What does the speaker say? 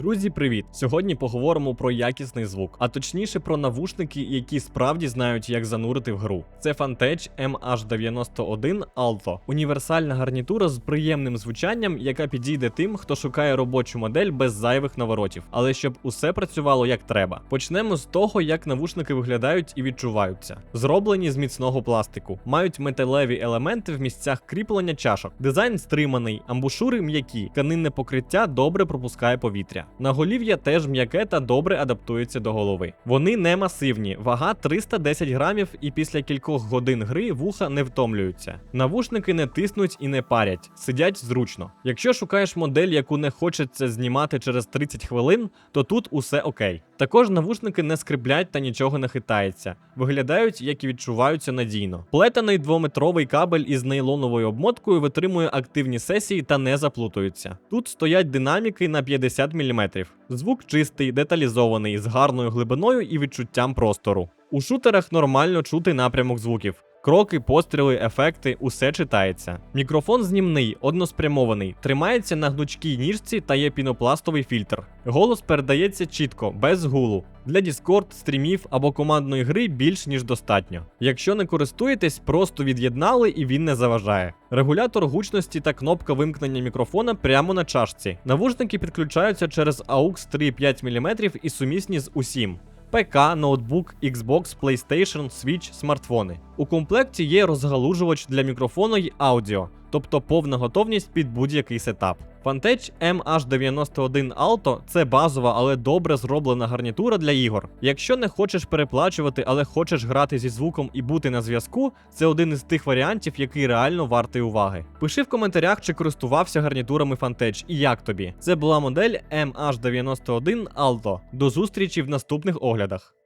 Друзі, привіт! Сьогодні поговоримо про якісний звук, а точніше про навушники, які справді знають, як занурити в гру. Це Fantech MH91 Alto – універсальна гарнітура з приємним звучанням, яка підійде тим, хто шукає робочу модель без зайвих наворотів, але щоб усе працювало як треба. Почнемо з того, як навушники виглядають і відчуваються. Зроблені з міцного пластику, мають металеві елементи в місцях кріплення чашок. Дизайн стриманий, амбушури м'які, тканинне покриття добре пропускає повітря. Наголів'я теж м'яке та добре адаптується до голови. Вони не масивні, вага 310 грамів, і після кількох годин гри вуха не втомлюються. Навушники не тиснуть і не парять, сидять зручно. Якщо шукаєш модель, яку не хочеться знімати через 30 хвилин, то тут усе окей. Також навушники не скриблять та нічого не хитається, виглядають, як і відчуваються надійно. Плетений двометровий кабель із нейлоновою обмоткою витримує активні сесії та не заплутується. Тут стоять динаміки на 50 мм. Звук чистий, деталізований, з гарною глибиною і відчуттям простору. У шутерах нормально чути напрямок звуків. Кроки, постріли, ефекти усе читається. Мікрофон знімний, односпрямований, тримається на гнучкій ніжці та є пінопластовий фільтр. Голос передається чітко, без гулу. Для Discord, стрімів або командної гри більш ніж достатньо. Якщо не користуєтесь, просто від'єднали і він не заважає. Регулятор гучності та кнопка вимкнення мікрофона прямо на чашці. Навушники підключаються через AUX 3,5 мм і сумісні з усім. ПК, ноутбук, Xbox, PlayStation, Switch, смартфони. У комплекті є розгалужувач для мікрофону й аудіо, тобто повна готовність під будь-який сетап. Fantech MH91 Alto це базова, але добре зроблена гарнітура для ігор. Якщо не хочеш переплачувати, але хочеш грати зі звуком і бути на зв'язку, це один із тих варіантів, який реально вартий уваги. Пиши в коментарях, чи користувався гарнітурами Fantech і як тобі. Це була модель MH91 Alto. До зустрічі в наступних оглядах.